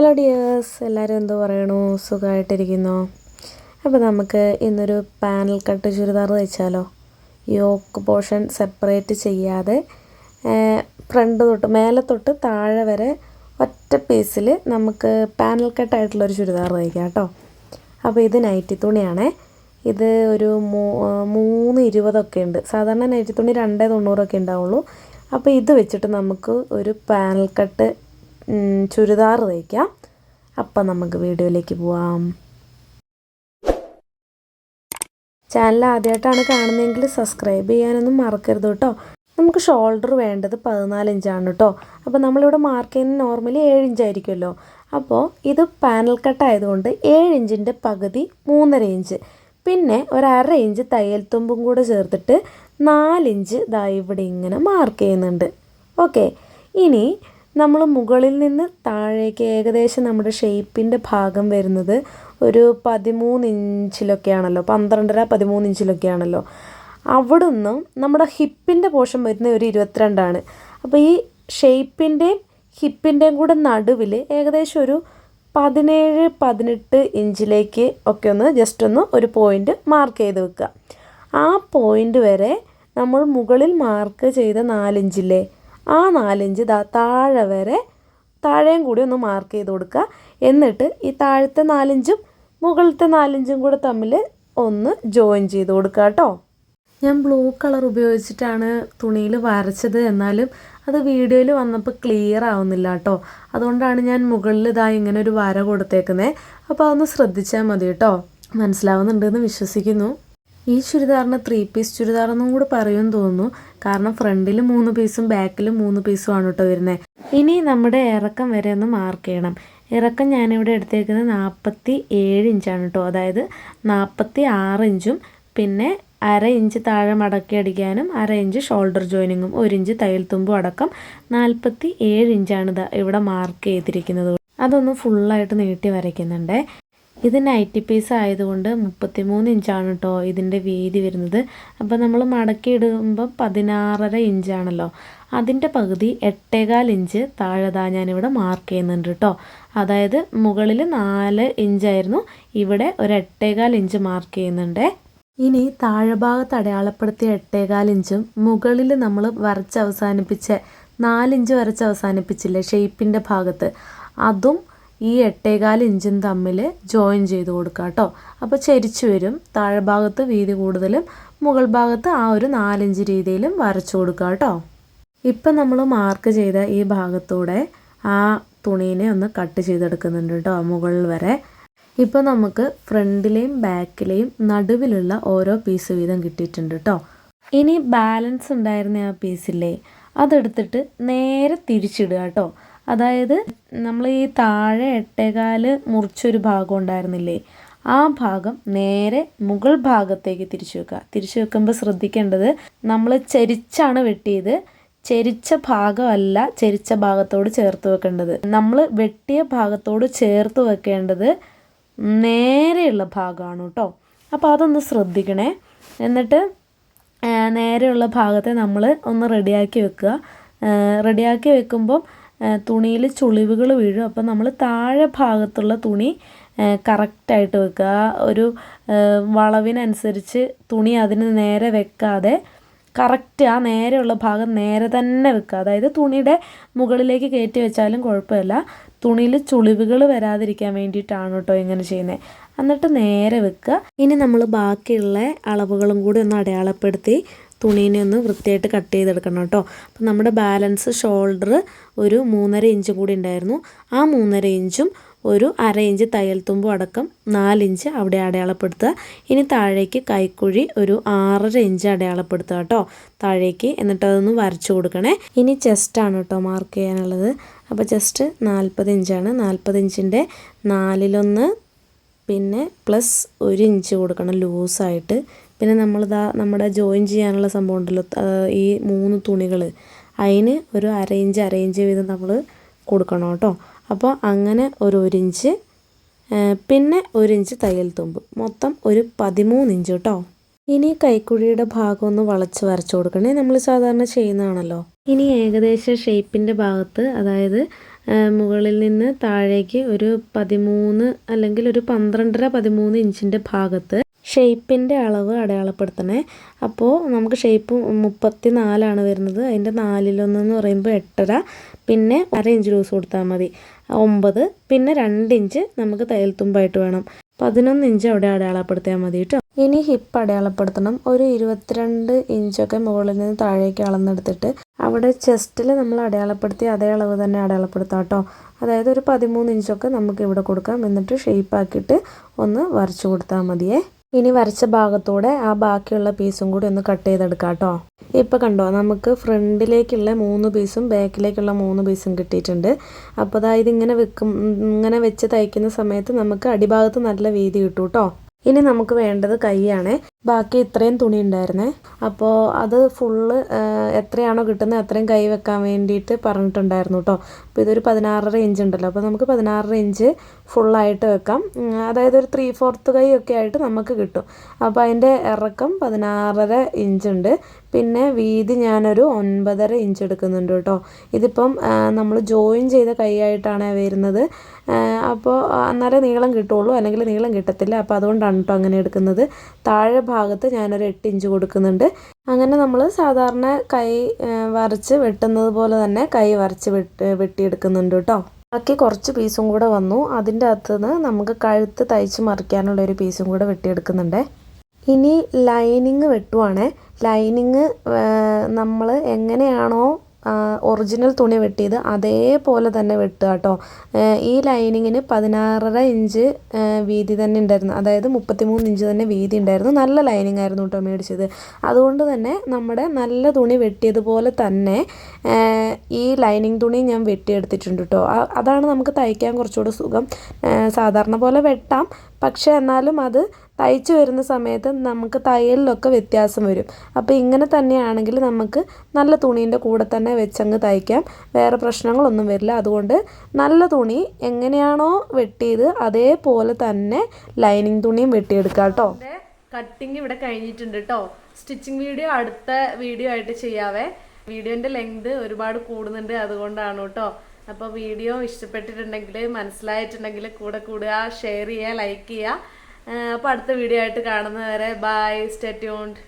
Hello dears എല്ലാവരും എന്തോ പറയണു? സുഖമായിട്ടിരിക്കുന്നോ അപ്പോൾ നമുക്ക് ഇന്നൊരു പാനൽ കട്ട് ചുരിദാർ തയ്ച്ചാലോ? യോക്ക് പോർഷൻ സെപ്പറേറ്റ് ചെയ്യാതെ ഫ്രണ്ട് തൊട്ട് മേലെ തൊട്ട് താഴെ വരെ ഒറ്റ പീസിൽ നമുക്ക് പാനൽ കട്ടായിട്ടുള്ളൊരു ചുരിദാർ തയ്ക്കാം കേട്ടോ. അപ്പോൾ ഇത് നൈറ്റി തുണിയാണേ. ഇത് ഒരു മൂന്ന് ഇരുപതൊക്കെ ഉണ്ട്. സാധാരണ നൈറ്റി തുണി രണ്ടേ തൊണ്ണൂറൊക്കെ ഉണ്ടാവുള്ളൂ. അപ്പോൾ ഇത് വെച്ചിട്ട് നമുക്ക് ഒരു പാനൽ കട്ട് ചുരിദാർ തയ്ക്കാം അപ്പം നമുക്ക് വീഡിയോയിലേക്ക് പോവാം. ചാനൽ ആദ്യമായിട്ടാണ് കാണുന്നതെങ്കിൽ സബ്സ്ക്രൈബ് ചെയ്യാനൊന്നും മറക്കരുത് കേട്ടോ. നമുക്ക് ഷോൾഡർ വേണ്ടത് പതിനാല് ഇഞ്ചാണ് കേട്ടോ. അപ്പോൾ നമ്മളിവിടെ മാർക്ക് ചെയ്യുന്നത് നോർമലി ഏഴ് ഇഞ്ചായിരിക്കുമല്ലോ അപ്പോൾ ഇത് പാനൽ കട്ടായതുകൊണ്ട് ഏഴ് ഇഞ്ചിന്റെ പകുതി മൂന്നര ഇഞ്ച് പിന്നെ ഒരു അര ഇഞ്ച് തയ്യൽ തുമ്പും കൂടെ ചേർത്തിട്ട് നാലിഞ്ച് ദാ ഇവിടെ ഇങ്ങനെ മാർക്ക് ചെയ്യുന്നുണ്ട്. ഓക്കെ. ഇനി നമ്മൾ മുകളിൽ നിന്ന് താഴേക്ക് ഏകദേശം നമ്മുടെ ഷേപ്പിന്റെ ഭാഗം വരുന്നത് ഒരു പതിമൂന്ന് ഇഞ്ചിലൊക്കെയാണല്ലോ പന്ത്രണ്ടര പതിമൂന്ന് ഇഞ്ചിലൊക്കെയാണല്ലോ. അവിടുന്ന് നമ്മുടെ ഹിപ്പിന്റെ പോർഷൻ വരുന്ന ഒരു ഇരുപത്തിരണ്ടാണ്. അപ്പോൾ ഈ ഷേപ്പിന്റെയും ഹിപ്പിന്റെയും കൂടെ നടുവിൽ ഏകദേശം ഒരു പതിനേഴ് പതിനെട്ട് ഇഞ്ചിലേക്ക് ഒക്കെ ഒന്ന് ജസ്റ്റ് ഒന്ന് ഒരു പോയിന്റ് മാർക്ക് ചെയ്ത് വെക്കുക. ആ പോയിന്റ് വരെ നമ്മൾ മുകളിൽ മാർക്ക് ചെയ്ത നാലിഞ്ചില്ലേ ആ നാലിഞ്ച് ദാ താഴെ വരെ താഴെയും കൂടി ഒന്ന് മാർക്ക് ചെയ്ത് കൊടുക്കുക. എന്നിട്ട് ഈ താഴത്തെ നാലിഞ്ചും മുകളിലത്തെ നാലിഞ്ചും കൂടെ തമ്മിൽ ഒന്ന് ജോയിൻ ചെയ്ത് കൊടുക്കുക കേട്ടോ. ഞാൻ ബ്ലൂ കളർ ഉപയോഗിച്ചിട്ടാണ് തുണിയിൽ വരച്ചത്. എന്നാലും അത് വീഡിയോയിൽ വന്നപ്പോൾ ക്ലിയർ ആവുന്നില്ല കേട്ടോ. അതുകൊണ്ടാണ് ഞാൻ മുകളിൽ ഇതാ ഇങ്ങനെ ഒരു വര കൊടുത്തേക്കുന്നത് അപ്പോൾ അതൊന്ന് ശ്രദ്ധിച്ചാൽ മതി കേട്ടോ. മനസ്സിലാവുന്നുണ്ടെന്ന് വിശ്വസിക്കുന്നു. ഈ ചുരിദാറിന് ത്രീ പീസ് ചുരിദാറെന്നും കൂടി പറയുമെന്ന് തോന്നുന്നു. കാരണം ഫ്രണ്ടിൽ മൂന്ന് പീസും ബാക്കിൽ മൂന്ന് പീസും ആണ് കേട്ടോ വരുന്നത് ഇനി നമ്മുടെ ഇറക്കം വരെ ഒന്ന് മാർക്ക് ചെയ്യണം. ഇറക്കം ഞാനിവിടെ എടുത്തേക്കുന്നത് നാൽപ്പത്തി ഏഴ് ഇഞ്ചാണ് കേട്ടോ. അതായത് നാൽപ്പത്തി ആറ് ഇഞ്ചും പിന്നെ അര ഇഞ്ച് താഴെ മടക്കി അടിക്കാനും അര ഇഞ്ച് ഷോൾഡർ ജോയിനിങ്ങും ഒരു ഇഞ്ച് തയ്യൽ തുമ്പും അടക്കം നാൽപ്പത്തി ഏഴ് ഇഞ്ചാണ് ഇവിടെ മാർക്ക് ചെയ്തിരിക്കുന്നത്. അതൊന്ന് ഫുള്ളായിട്ട് നീട്ടി വരയ്ക്കുന്നുണ്ട്. ഇത് നൈറ്റി പീസ് ആയതുകൊണ്ട് മുപ്പത്തിമൂന്ന് ഇഞ്ചാണ് കേട്ടോ ഇതിന്റെ വീതി വരുന്നത്. അപ്പോൾ നമ്മൾ മടക്കി ഇടുമ്പോൾ പതിനാറര ഇഞ്ചാണല്ലോ. അതിന്റെ പകുതി എട്ടേകാൽ ഇഞ്ച് താഴെതാ ഞാനിവിടെ മാർക്ക് ചെയ്യുന്നുണ്ട് കേട്ടോ അതായത് മുകളിൽ നാല് ഇഞ്ചായിരുന്നു. ഇവിടെ ഒരു എട്ടേകാൽ ഇഞ്ച് മാർക്ക് ചെയ്യുന്നുണ്ട്. ഇനി താഴെഭാഗത്ത് അടയാളപ്പെടുത്തിയ എട്ടേകാൽ ഇഞ്ചും മുകളിൽ നമ്മൾ വരച്ച് അവസാനിപ്പിച്ച നാലിഞ്ച് വരച്ച് അവസാനിപ്പിച്ചില്ലേ ഷേപ്പിന്റെ ഭാഗത്ത്. അതും ഈ എട്ടേകാൽ ഇഞ്ചും തമ്മിൽ ജോയിൻ ചെയ്ത് കൊടുക്കുക കേട്ടോ. അപ്പോൾ ചരിച്ചു വരും. താഴെ ഭാഗത്ത് വീതി കൂടുതലും മുകൾ ഭാഗത്ത് ആ ഒരു നാലിഞ്ച് രീതിയിലും വരച്ചു കൊടുക്കുക കേട്ടോ. ഇപ്പം നമ്മൾ മാർക്ക് ചെയ്ത ഈ ഭാഗത്തൂടെ ആ തുണീനെ ഒന്ന് കട്ട് ചെയ്തെടുക്കുന്നുണ്ട് കേട്ടോ മുകളിൽ വരെ. ഇപ്പോൾ നമുക്ക് ഫ്രണ്ടിലെയും ബാക്കിലെയും നടുവിലുള്ള ഓരോ പീസ് വീതം കിട്ടിയിട്ടുണ്ട് കേട്ടോ. ഇനി ബാലൻസ് ഉണ്ടായിരുന്ന ആ പീസില്ലേ അതെടുത്തിട്ട് നേരെ തിരിച്ചിടുക കേട്ടോ. അതായത് നമ്മൾ ഈ താഴെ എട്ടേകാൽ മുറിച്ചൊരു ഭാഗം ഉണ്ടായിരുന്നില്ലേ ആ ഭാഗം നേരെ മുകൾ ഭാഗത്തേക്ക് തിരിച്ചു വെക്കുക. തിരിച്ചു വെക്കുമ്പോൾ ശ്രദ്ധിക്കേണ്ടത് നമ്മൾ ചരിച്ചാണ് വെട്ടിയത്. ചരിച്ച ഭാഗമല്ല ചരിച്ച ഭാഗത്തോട് ചേർത്ത് വെക്കേണ്ടത്. നമ്മൾ വെട്ടിയ ഭാഗത്തോട് ചേർത്ത് വെക്കേണ്ടത് നേരെയുള്ള ഭാഗമാണ് കേട്ടോ. അപ്പോൾ അതൊന്ന് ശ്രദ്ധിക്കണേ. എന്നിട്ട് നേരെയുള്ള ഭാഗത്തെ നമ്മൾ ഒന്ന് റെഡിയാക്കി വെക്കുക. റെഡിയാക്കി വെക്കുമ്പം തുണിയിൽ ചുളിവുകൾ വീഴും. അപ്പോൾ നമ്മൾ താഴെ ഭാഗത്തുള്ള തുണി കറക്റ്റായിട്ട് വെക്കുക. ഒരു വളവിനനുസരിച്ച് തുണി അതിന് നേരെ വെക്കാതെ കറക്റ്റ് ആ നേരെയുള്ള ഭാഗം നേരെ തന്നെ വെക്കുക. അതായത് തുണിയുടെ മുകളിലേക്ക് കയറ്റി വെച്ചാലും കുഴപ്പമില്ല. തുണിയിൽ ചുളിവുകൾ വരാതിരിക്കാൻ വേണ്ടിയിട്ടാണ് കേട്ടോ ഇങ്ങനെ ചെയ്യുന്നത്. എന്നിട്ട് നേരെ വെക്കുക. ഇനി നമ്മൾ ബാക്കിയുള്ള അളവുകളും കൂടി ഒന്ന് അടയാളപ്പെടുത്തി തുണീനെ ഒന്ന് വൃത്തിയായിട്ട് കട്ട് ചെയ്തെടുക്കണം കേട്ടോ. അപ്പം നമ്മുടെ ബാലൻസ് ഷോൾഡർ ഒരു മൂന്നര ഇഞ്ച് കൂടി ഉണ്ടായിരുന്നു. ആ മൂന്നര ഇഞ്ചും ഒരു അര ഇഞ്ച് തയ്യൽ തുമ്പും അടക്കം നാലിഞ്ച് അവിടെ അടയാളപ്പെടുത്തുക. ഇനി താഴേക്ക് കൈക്കുഴി ഒരു ആറര ഇഞ്ച് അടയാളപ്പെടുത്തുക കേട്ടോ. താഴേക്ക് എന്നിട്ട് അതൊന്ന് വരച്ചു കൊടുക്കണേ. ഇനി ചെസ്റ്റാണ് കേട്ടോ മാർക്ക് ചെയ്യാനുള്ളത്. അപ്പോൾ ജസ്റ്റ് നാൽപ്പത് ഇഞ്ചാണ്. നാൽപ്പത് ഇഞ്ചിന്റെ നാലിലൊന്ന് പിന്നെ പ്ലസ് ഒരു ഇഞ്ച് കൊടുക്കണം ലൂസായിട്ട്. പിന്നെ നമ്മളിതാ നമ്മുടെ ജോയിൻ ചെയ്യാനുള്ള സംഭവം ഉണ്ടല്ലോ ഈ മൂന്ന് തുണികൾ അതിന് ഒരു അര ഇഞ്ച് അര ഇഞ്ച് വീതം നമ്മൾ കൊടുക്കണം കേട്ടോ. അപ്പോൾ അങ്ങനെ ഒരു ഒരു ഇഞ്ച് പിന്നെ ഒരു ഇഞ്ച് തയ്യൽ തുമ്പ്. മൊത്തം ഒരു പതിമൂന്ന് ഇഞ്ച് കേട്ടോ. ഇനി കൈക്കുഴിയുടെ ഭാഗം ഒന്ന് വളച്ച് വരച്ചു കൊടുക്കണേ. നമ്മൾ സാധാരണ ചെയ്യുന്നതാണല്ലോ. ഇനി ഏകദേശം ഷേപ്പിന്റെ ഭാഗത്ത് അതായത് മുകളിൽ നിന്ന് താഴേക്ക് ഒരു പതിമൂന്ന് അല്ലെങ്കിൽ ഒരു പന്ത്രണ്ടര പതിമൂന്ന് ഇഞ്ചിന്റെ ഭാഗത്ത് ഷേപ്പിന്റെ അളവ് അടയാളപ്പെടുത്തണേ. അപ്പോൾ നമുക്ക് ഷേപ്പ് മുപ്പത്തി നാലാണ് വരുന്നത്. അതിന്റെ നാലിലൊന്നെന്ന് പറയുമ്പോൾ എട്ടര പിന്നെ അര ഇഞ്ച് ലൂസ് കൊടുത്താൽ മതി. ഒമ്പത് പിന്നെ രണ്ട് ഇഞ്ച് നമുക്ക് തയ്യൽ തുമ്പായിട്ട് വേണം. പതിനൊന്ന് ഇഞ്ച് അവിടെ അടയാളപ്പെടുത്തിയാൽ മതി ഇനി ഹിപ്പ് അടയാളപ്പെടുത്തണം. ഒരു ഇരുപത്തിരണ്ട് ഇഞ്ചൊക്കെ മുകളിൽ നിന്ന് താഴേക്ക് അളന്നെടുത്തിട്ട് അവിടെ ചെസ്റ്റിൽ നമ്മൾ അടയാളപ്പെടുത്തി അതേ അളവ് തന്നെ അടയാളപ്പെടുത്താം കേട്ടോ അതായത് ഒരു പതിമൂന്ന് ഇഞ്ചൊക്കെ നമുക്ക് ഇവിടെ കൊടുക്കാം. എന്നിട്ട് ഷേപ്പ് ആക്കിയിട്ട് ഒന്ന് വരച്ചു കൊടുത്താൽ മതിയേ. ഇനി വരച്ച ഭാഗത്തൂടെ ആ ബാക്കിയുള്ള പീസും കൂടി ഒന്ന് കട്ട് ചെയ്തെടുക്കാം കേട്ടോ ഇപ്പം കണ്ടോ നമുക്ക് ഫ്രണ്ടിലേക്കുള്ള മൂന്ന് പീസും ബാക്കിലേക്കുള്ള മൂന്ന് പീസും കിട്ടിയിട്ടുണ്ട്. അപ്പോൾ അതായത് ഇങ്ങനെ വെക്കും ഇങ്ങനെ വെച്ച് തയ്ക്കുന്ന സമയത്ത് നമുക്ക് അടിഭാഗത്ത് നല്ല വീതി കിട്ടും കേട്ടോ ഇനി നമുക്ക് വേണ്ടത് കൈയാണ്. ബാക്കി ഇത്രയും തുണി ഉണ്ടായിരുന്നേ. അപ്പോൾ അത് ഫുള്ള് എത്രയാണോ കിട്ടുന്നത് അത്രയും കൈ വെക്കാൻ വേണ്ടിയിട്ട് പറഞ്ഞിട്ടുണ്ടായിരുന്നു കേട്ടോ അപ്പോൾ ഇതൊരു പതിനാറര ഇഞ്ച് ഉണ്ടല്ലോ. അപ്പോൾ നമുക്ക് പതിനാറര ഇഞ്ച് ഫുള്ളായിട്ട് വെക്കാം. അതായത് ഒരു ത്രീ ഫോർത്ത് കൈ ഒക്കെ ആയിട്ട് നമുക്ക് കിട്ടും. അപ്പോൾ അതിന്റെ ഇറക്കം പതിനാറര ഇഞ്ച് ഉണ്ട്. പിന്നെ വീതി ഞാനൊരു ഒൻപതര ഇഞ്ച് എടുക്കുന്നുണ്ട് കേട്ടോ. ഇതിപ്പം നമ്മൾ ജോയിൻ ചെയ്ത കൈയായിട്ടാണ് വരുന്നത്. അപ്പോൾ എന്നാലേ നീളം കിട്ടുള്ളൂ. അല്ലെങ്കിൽ നീളം കിട്ടത്തില്ല. അപ്പോൾ അതുകൊണ്ടാണ് കേട്ടോ അങ്ങനെ എടുക്കുന്നത്. താഴെ ഭാഗത്ത് ഞാനൊരു എട്ട് ഇഞ്ച് കൊടുക്കുന്നുണ്ട്. അങ്ങനെ നമ്മൾ സാധാരണ കൈ വരച്ച് വെട്ടുന്നത് പോലെ തന്നെ കൈ വരച്ച് വെട്ട് വെട്ടിയെടുക്കുന്നുണ്ട് കേട്ടോ. ബാക്കി കുറച്ച് പീസും കൂടെ വന്നു. അതിന്റെ അകത്ത് നിന്ന് നമുക്ക് കഴുത്ത് തയ്ച്ച് മറിക്കാനുള്ള ഒരു പീസും കൂടെ വെട്ടിയെടുക്കുന്നുണ്ട്. ഇനി ലൈനിങ് വെട്ടുവാണേ. ലൈനിങ് നമ്മൾ എങ്ങനെയാണോ ഒറിജിനൽ തുണി വെട്ടിയത് അതേപോലെ തന്നെ വെട്ടുക കേട്ടോ. ഈ ലൈനിങ്ങിന് പതിനാറര ഇഞ്ച് വീതി തന്നെ ഉണ്ടായിരുന്നു. അതായത് മുപ്പത്തിമൂന്ന് ഇഞ്ച് തന്നെ വീതി ഉണ്ടായിരുന്നു. നല്ല ലൈനിങ് ആയിരുന്നു കേട്ടോ മേടിച്ചത്. അതുകൊണ്ട് തന്നെ നമ്മുടെ നല്ല തുണി വെട്ടിയതുപോലെ തന്നെ ഈ ലൈനിങ് തുണി ഞാൻ വെട്ടിയെടുത്തിട്ടുണ്ട് കേട്ടോ. അതാണ് നമുക്ക് തയ്ക്കാൻ കുറച്ചുകൂടെ സുഖം. സാധാരണ പോലെ വെട്ടാം. പക്ഷേ എന്നാലും അത് തയ്ച്ച് വരുന്ന സമയത്ത് നമുക്ക് തയ്യലിലൊക്കെ വ്യത്യാസം വരും. അപ്പോൾ ഇങ്ങനെ തന്നെയാണെങ്കിൽ നമുക്ക് നല്ല തുണീന്റെ കൂടെ തന്നെ വെച്ചങ്ങ് തയ്ക്കാം. വേറെ പ്രശ്നങ്ങളൊന്നും വരില്ല. അതുകൊണ്ട് നല്ല തുണി എങ്ങനെയാണോ വെട്ടിയത് അതേപോലെ തന്നെ ലൈനിങ് തുണിയും വെട്ടിയെടുക്കാം കേട്ടോ. കട്ടിങ് ഇവിടെ കഴിഞ്ഞിട്ടുണ്ട് കേട്ടോ. സ്റ്റിച്ചിങ് വീഡിയോ അടുത്ത വീഡിയോ ആയിട്ട് ചെയ്യാവേ. വീഡിയോന്റെ ലെങ്ത് ഒരുപാട് കൂടുന്നുണ്ട് അതുകൊണ്ടാണ് കേട്ടോ. അപ്പോൾ വീഡിയോ ഇഷ്ടപ്പെട്ടിട്ടുണ്ടെങ്കിൽ മനസ്സിലായിട്ടുണ്ടെങ്കിൽ കൂടെ കൂടുക ഷെയർ ചെയ്യുക ലൈക്ക് ചെയ്യുക. അപ്പോൾ അടുത്ത വീഡിയോ ആയിട്ട് കാണുന്നവരെ ബൈ സ്റ്റേ ട്യൂൺഡ്